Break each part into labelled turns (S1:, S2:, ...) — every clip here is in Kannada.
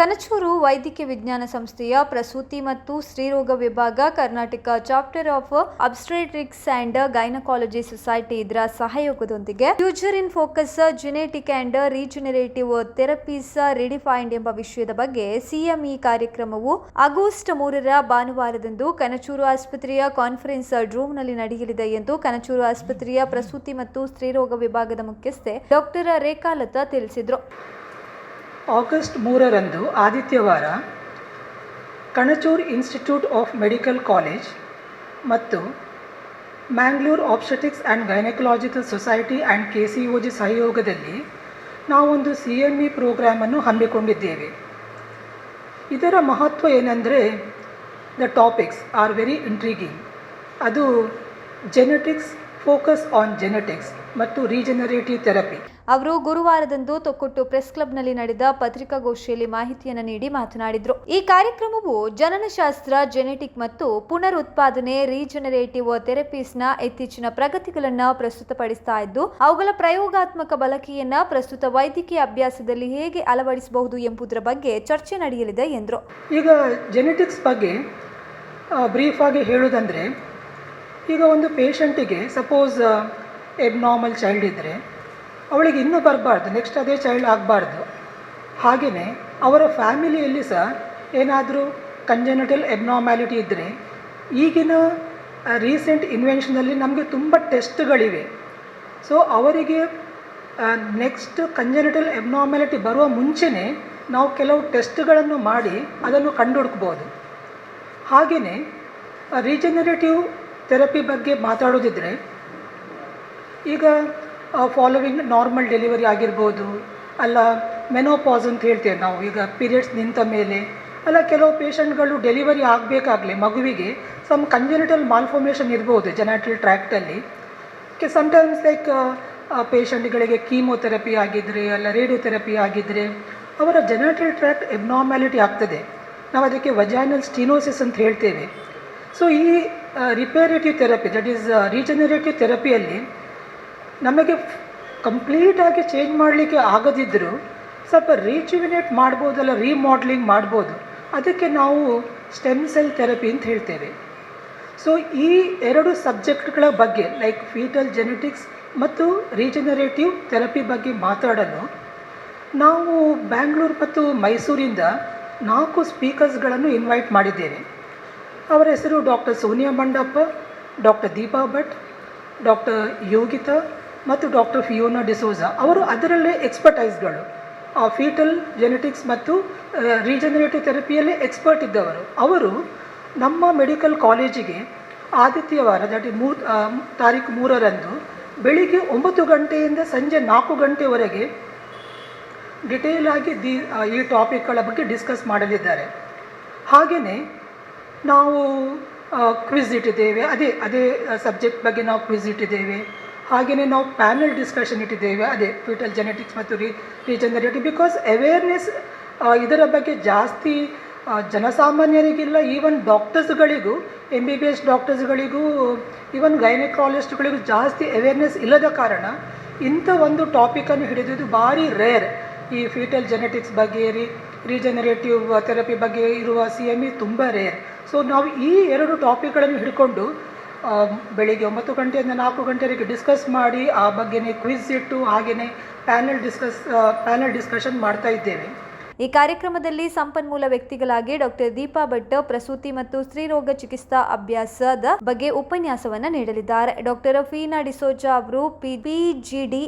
S1: ಕನಚೂರು ವೈದ್ಯಕೀಯ ವಿಜ್ಞಾನ ಸಂಸ್ಥೆಯ ಪ್ರಸೂತಿ ಮತ್ತು ಸ್ತ್ರೀರೋಗ ವಿಭಾಗ Karnataka chapter of obstetrics and gynaecology society ಇದರ ಸಹಯೋಗದೊಂದಿಗೆ future in focus genetic and regenerative therapies redefined ಎಂಬ ವಿಷಯದ ಬಗ್ಗೆ ಸಿಎಂ ಈ ಕಾರ್ಯಕ್ರಮವು ಆಗಸ್ಟ್ ಮೂರರ ಭಾನುವಾರದಂದು ಕನಚೂರು ಆಸ್ಪತ್ರೆಯ ಕಾನ್ಫರೆನ್ಸ್ ರೂಮ್ನಲ್ಲಿ ನಡೆಯಲಿದೆ ಎಂದು ಕನಚೂರು ಆಸ್ಪತ್ರೆಯ ಪ್ರಸೂತಿ ಮತ್ತು ಸ್ತ್ರೀರೋಗ ವಿಭಾಗದ ಮುಖ್ಯಸ್ಥೆ ಡಾಕ್ಟರ್ ರೇಖಾಲತಾ ತಿಳಿಸಿದರು.
S2: ಆಗಸ್ಟ್ ಮೂರರಂದು ಆದಿತ್ಯವಾರ Kanachur institute of medical college ಮತ್ತು Mangalore obstetrics and gynaecological society and K C O G ಸಹಯೋಗದಲ್ಲಿ ನಾವೊಂದು ಸಿ ಎಂ ಇ ಪ್ರೋಗ್ರಾಮನ್ನು ಹಮ್ಮಿಕೊಂಡಿದ್ದೇವೆ. ಇದರ ಮಹತ್ವ ಏನೆಂದರೆ the topics are very intriguing ಅದು ಜೆನೆಟಿಕ್ಸ್ ಫೋಕಸ್ ಆನ್ ಜೆನೆಟಿಕ್ಸ್ ಮತ್ತು ರೀಜನರೇಟಿವ್ ಥೆರಪಿ
S1: ಅವರು ಗುರುವಾರದಂದು ತೊಕ್ಕೊಟ್ಟು ಪ್ರೆಸ್ ಕ್ಲಬ್ನಲ್ಲಿ ನಡೆದ ಪತ್ರಿಕಾಗೋಷ್ಠಿಯಲ್ಲಿ ಮಾಹಿತಿಯನ್ನು ನೀಡಿ ಮಾತನಾಡಿದರು. ಈ ಕಾರ್ಯಕ್ರಮವು ಜನನಶಾಸ್ತ್ರ ಜೆನೆಟಿಕ್ ಮತ್ತು ಪುನರುತ್ಪಾದನೆ ರೀಜನರೇಟಿವ್ ಥೆರಪೀಸ್ನ ಇತ್ತೀಚಿನ ಪ್ರಗತಿಗಳನ್ನು ಪ್ರಸ್ತುತಪಡಿಸ್ತಾ ಇದ್ದು, ಅವುಗಳ ಪ್ರಯೋಗಾತ್ಮಕ ಬಳಕೆಯನ್ನ ಪ್ರಸ್ತುತ ವೈದ್ಯಕೀಯ ಅಭ್ಯಾಸದಲ್ಲಿ ಹೇಗೆ ಅಳವಡಿಸಬಹುದು ಎಂಬುದರ ಬಗ್ಗೆ ಚರ್ಚೆ ನಡೆಯಲಿದೆ ಎಂದರು.
S2: ಈಗ ಜೆನೆಟಿಕ್ಸ್ ಬಗ್ಗೆ ಬ್ರೀಫ್ ಆಗಿ ಹೇಳೋದಂದರೆ ಈಗ ಒಂದು ಪೇಷಂಟಿಗೆ ಸಪೋಸ್ ಎಬ್ನಾರ್ಮಲ್ ಚೈಲ್ಡ್ ಇದ್ದರೆ ಅವಳಿಗೆ ಇನ್ನೂ ಬರಬಾರ್ದು ನೆಕ್ಸ್ಟ್ ಅದೇ ಚೈಲ್ಡ್ ಆಗಬಾರ್ದು. ಹಾಗೆಯೇ ಅವರ ಫ್ಯಾಮಿಲಿಯಲ್ಲಿ ಸಹ ಏನಾದರೂ ಕಂಜೆನಿಟಲ್ ಎಬ್ನಾರ್ಮ್ಯಾಲಿಟಿ ಇದ್ದರೆ ಈಗಿನ ರೀಸೆಂಟ್ ಇನ್ವೆನ್ಷನಲ್ಲಿ ನಮಗೆ ತುಂಬ ಟೆಸ್ಟ್ಗಳಿವೆ ಸೊ ಅವರಿಗೆ ನೆಕ್ಸ್ಟ್ ಕಂಜೆನಿಟಲ್ ಎಬ್ನಾರ್ಮ್ಯಾಲಿಟಿ ಬರುವ ಮುಂಚೆನೇ ನಾವು ಕೆಲವು ಟೆಸ್ಟ್ಗಳನ್ನು ಮಾಡಿ ಅದನ್ನು ಕಂಡುಹುಡುಕ್ಬೋದು ಹಾಗೆಯೇ ರೀಜನರೇಟಿವ್ ಥೆರಪಿ ಬಗ್ಗೆ ಮಾತಾಡೋದಿದ್ದರೆ ಈಗ ಫಾಲೋವಿಂಗ್ ನಾರ್ಮಲ್ ಡೆಲಿವರಿ ಆಗಿರ್ಬೋದು. ಅಲ್ಲ ಮೆನೋಪಾಸ್ ಅಂತ ಹೇಳ್ತೇವೆ ನಾವು. ಈಗ ಪೀರಿಯಡ್ಸ್ ನಿಂತ ಮೇಲೆ. ಅಲ್ಲ, ಕೆಲವು ಪೇಷಂಟ್ಗಳು ಡೆಲಿವರಿ ಆಗಬೇಕಾಗಲಿ ಮಗುವಿಗೆ ಸಮ್ ಕಂಜನಿಟಲ್ ಮಾಲ್ಫಾರ್ಮೇಷನ್ ಇರ್ಬೋದು ಜೆನಾಟಲ್ ಟ್ರ್ಯಾಕ್ಟಲ್ಲಿ ಕೆ ಸಮ್ಟೈಮ್ಸ್ ಲೈಕ್ ಪೇಷಂಟ್ಗಳಿಗೆ ಕೀಮೋಥೆರಪಿ ಆಗಿದ್ದರೆ ಅಲ್ಲ ರೇಡಿಯೋಥೆರಪಿ ಆಗಿದ್ದರೆ ಅವರ ಜೆನೆಟಲ್ ಟ್ರ್ಯಾಕ್ಟ್ ಎಬ್ನಾರ್ಮ್ಯಾಲಿಟಿ ಆಗ್ತದೆ. ನಾವು ಅದಕ್ಕೆ ವಜಾನಲ್ ಸ್ಟಿನೋಸಿಸ್ ಅಂತ ಹೇಳ್ತೇವೆ. ಸೊ ಈ reparative therapy that is regenerative ಥೆರಪಿಯಲ್ಲಿ ನಮಗೆ ಕಂಪ್ಲೀಟಾಗಿ ಚೇಂಜ್ ಮಾಡಲಿಕ್ಕೆ ಆಗದಿದ್ದರೂ ಸ್ವಲ್ಪ ರೀಚುವಿನೇಟ್ ಮಾಡ್ಬೋದಲ್ಲ, ರೀಮಾಡ್ಲಿಂಗ್ ಮಾಡ್ಬೋದು. ಅದಕ್ಕೆ ನಾವು ಸ್ಟೆಮ್ ಸೆಲ್ ಥೆರಪಿ ಅಂತ ಹೇಳ್ತೇವೆ. ಸೊ ಈ ಎರಡು ಸಬ್ಜೆಕ್ಟ್ಗಳ ಬಗ್ಗೆ ಲೈಕ್ ಫೀಟಲ್ ಜೆನೆಟಿಕ್ಸ್ ಮತ್ತು ರೀಜನರೇಟಿವ್ ಥೆರಪಿ ಬಗ್ಗೆ ಮಾತಾಡಲು ನಾವು ಬ್ಯಾಂಗ್ಳೂರು ಮತ್ತು ಮೈಸೂರಿಂದ ನಾಲ್ಕು ಸ್ಪೀಕರ್ಸ್ಗಳನ್ನು ಇನ್ವೈಟ್ ಮಾಡಿದ್ದೇವೆ. ಅವರ ಹೆಸರು doctor Sonia Mandappa, doctor Deepa Bhat, doctor Yogita ಮತ್ತು ಡಾಕ್ಟರ್ ಫಿಯೋನಾ ಡಿಸೋಜಾ ಅವರು ಅದರಲ್ಲೇ ಎಕ್ಸ್ಪರ್ಟೈಸ್ಗಳು ಆ ಫೀಟಲ್ ಜೆನೆಟಿಕ್ಸ್ ಮತ್ತು ರೀಜನರೇಟಿವ್ ಥೆರಪಿಯಲ್ಲೇ ಎಕ್ಸ್ಪರ್ಟ್ ಇದ್ದವರು. ಅವರು ನಮ್ಮ ಮೆಡಿಕಲ್ ಕಾಲೇಜಿಗೆ ಆದಿತ್ಯವಾರ ದಟ್ ಇಸ್ ಮೂರು ತಾರೀಕು ಮೂರರಂದು ಬೆಳಿಗ್ಗೆ ಒಂಬತ್ತು ಗಂಟೆಯಿಂದ ಸಂಜೆ ನಾಲ್ಕು ಗಂಟೆವರೆಗೆ ಡಿಟೇಲ್ ಆಗಿ ದಿ ಈ ಟಾಪಿಕ್ಗಳ ಬಗ್ಗೆ ಡಿಸ್ಕಸ್ ಮಾಡಲಿದ್ದಾರೆ. ಹಾಗೆಯೇ ನಾವು ಕ್ವಿಝ್ ಇಟ್ಟಿದ್ದೇವೆ. ಅದೇ ಅದೇ ಸಬ್ಜೆಕ್ಟ್ ಬಗ್ಗೆ ನಾವು ಕ್ವಿಝ್ ಇಟ್ಟಿದ್ದೇವೆ. ಹಾಗೆಯೇ ನಾವು ಪ್ಯಾನಲ್ ಡಿಸ್ಕಷನ್ ಇಟ್ಟಿದ್ದೇವೆ, ಅದೇ ಫೀಟಲ್ ಜೆನೆಟಿಕ್ಸ್ ಮತ್ತು ರೀ ರೀಜನರೇಟಿವ್ ಬಿಕಾಸ್ ಅವೇರ್ನೆಸ್ ಇದರ ಬಗ್ಗೆ ಜಾಸ್ತಿ ಜನಸಾಮಾನ್ಯರಿಗಿಲ್ಲ ಈವನ್ ಡಾಕ್ಟರ್ಸ್ಗಳಿಗೂ ಎಂ ಬಿ ಬಿ ಎಸ್ ಡಾಕ್ಟರ್ಸ್ಗಳಿಗೂ ಈವನ್ ಗೈನಕಾಲಜಿಸ್ಟ್ಗಳಿಗೂ ಜಾಸ್ತಿ ಅವೇರ್ನೆಸ್ ಇಲ್ಲದ ಕಾರಣ ಇಂಥ ಒಂದು ಟಾಪಿಕನ್ನು ಹಿಡಿದಿದ್ದು ಭಾರಿ ರೇರ್ ಈ ಫೀಟಲ್ ಜೆನೆಟಿಕ್ಸ್ ಬಗ್ಗೆ ರೀ ರೀಜನರೇಟಿವ್ ಥೆರಪಿ ಬಗ್ಗೆ ಇರುವ ಸಿ ಎಂ ಇ ತುಂಬ ರೇರ್ ಸೊ ನಾವು ಈ ಎರಡು ಟಾಪಿಕ್ಗಳನ್ನು ಹಿಡ್ಕೊಂಡು ಬೆಳಿಗ್ಗೆ ಒಂಬತ್ತು ಗಂಟೆಯಿಂದ ನಾಲ್ಕು ಗಂಟೆವರೆಗೆ ಡಿಸ್ಕಸ್ ಮಾಡಿ, ಆ ಬಗ್ಗೆನೇ ಕ್ವಿಜ್ ಇಟ್ಟು ಹಾಗೆಯೇ ಪ್ಯಾನಲ್ ಡಿಸ್ಕಸ್ ಪ್ಯಾನಲ್ ಡಿಸ್ಕಷನ್ ಮಾಡ್ತಾ ಇದ್ದೇವೆ.
S1: ಈ ಕಾರ್ಯಕ್ರಮದಲ್ಲಿ ಸಂಪನ್ಮೂಲ ವ್ಯಕ್ತಿಗಳಾಗಿ ಡಾಕ್ಟರ್ ದೀಪಾ ಭಟ್, ಪ್ರಸೂತಿ ಮತ್ತು ಸ್ತ್ರೀರೋಗ ಚಿಕಿತ್ಸಾ ಅಭ್ಯಾಸದ ಬಗ್ಗೆ ಉಪನ್ಯಾಸವನ್ನ ನೀಡಲಿದ್ದಾರೆ. ಡಾಕ್ಟರ್ ಫೀನಾ ಡಿಸೋಜಾ ಅವರು ಡಿ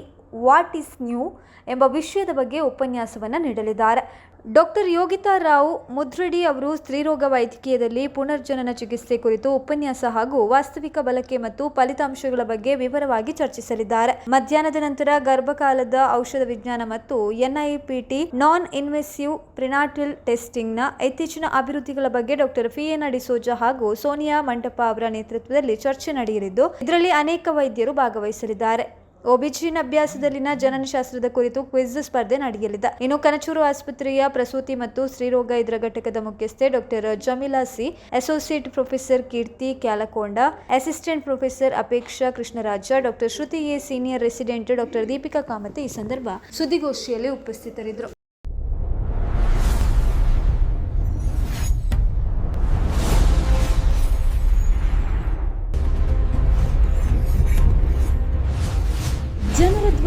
S1: ವಾಟ್ ಇಸ್ ನ್ಯೂ ಎಂಬ ವಿಷಯದ ಬಗ್ಗೆ ಉಪನ್ಯಾಸವನ್ನ ನೀಡಲಿದ್ದಾರೆ. ಡಾಕ್ಟರ್ ಯೋಗಿತಾ ರಾವ್ ಮುದ್ರಡಿ ಅವರು ಸ್ತ್ರೀರೋಗ ವೈದ್ಯಕೀಯದಲ್ಲಿ ಪುನರ್ಜನನ ಚಿಕಿತ್ಸೆ ಕುರಿತು ಉಪನ್ಯಾಸ ಹಾಗೂ ವಾಸ್ತವಿಕ ಬಳಕೆ ಮತ್ತು ಫಲಿತಾಂಶಗಳ ಬಗ್ಗೆ ವಿವರವಾಗಿ ಚರ್ಚಿಸಲಿದ್ದಾರೆ. ಮಧ್ಯಾಹ್ನದ ನಂತರ ಗರ್ಭಕಾಲದ ಔಷಧ ವಿಜ್ಞಾನ ಮತ್ತು ಎನ್ಐಪಿಟಿ ನಾನ್ ಇನ್ವೆಸಿವ್ ಪ್ರಿನಾಟಿಲ್ ಟೆಸ್ಟಿಂಗ್ನ ಇತ್ತೀಚಿನ ಅಭಿವೃದ್ಧಿಗಳ ಬಗ್ಗೆ ಡಾಕ್ಟರ್ ಫಿಯೆನಾ ಡಿಸೋಜಾ ಹಾಗೂ ಸೋನಿಯಾ ಮಂಟಪ ಅವರ ನೇತೃತ್ವದಲ್ಲಿ ಚರ್ಚೆ ನಡೆಯಲಿದ್ದು, ಇದರಲ್ಲಿ ಅನೇಕ ವೈದ್ಯರು ಭಾಗವಹಿಸಲಿದ್ದಾರೆ. ಒಬಿಜಿನ್ ಅಭ್ಯಾಸದಲ್ಲಿನ ಜನನಶಾಸ್ತ್ರದ ಕುರಿತು ಕ್ವಿಜ್ ಸ್ಪರ್ಧೆ ನಡೆಯಲಿದೆ. ಇನ್ನು ಕನಚೂರು ಆಸ್ಪತ್ರೆಯ ಪ್ರಸೂತಿ ಮತ್ತು ಸ್ತ್ರೀರೋಗ ಇದರ ಘಟಕದ ಮುಖ್ಯಸ್ಥೆ doctor Jamila C, associate professor Keerthi Kyalakonda, assistant professor Apeksha Krishnaraj, doctor Shruti A senior resident doctor Deepika Kamath ಈ ಸಂದರ್ಭ ಸುದ್ದಿಗೋಷ್ಠಿಯಲ್ಲಿ ಉಪಸ್ಥಿತರಿದ್ದರು.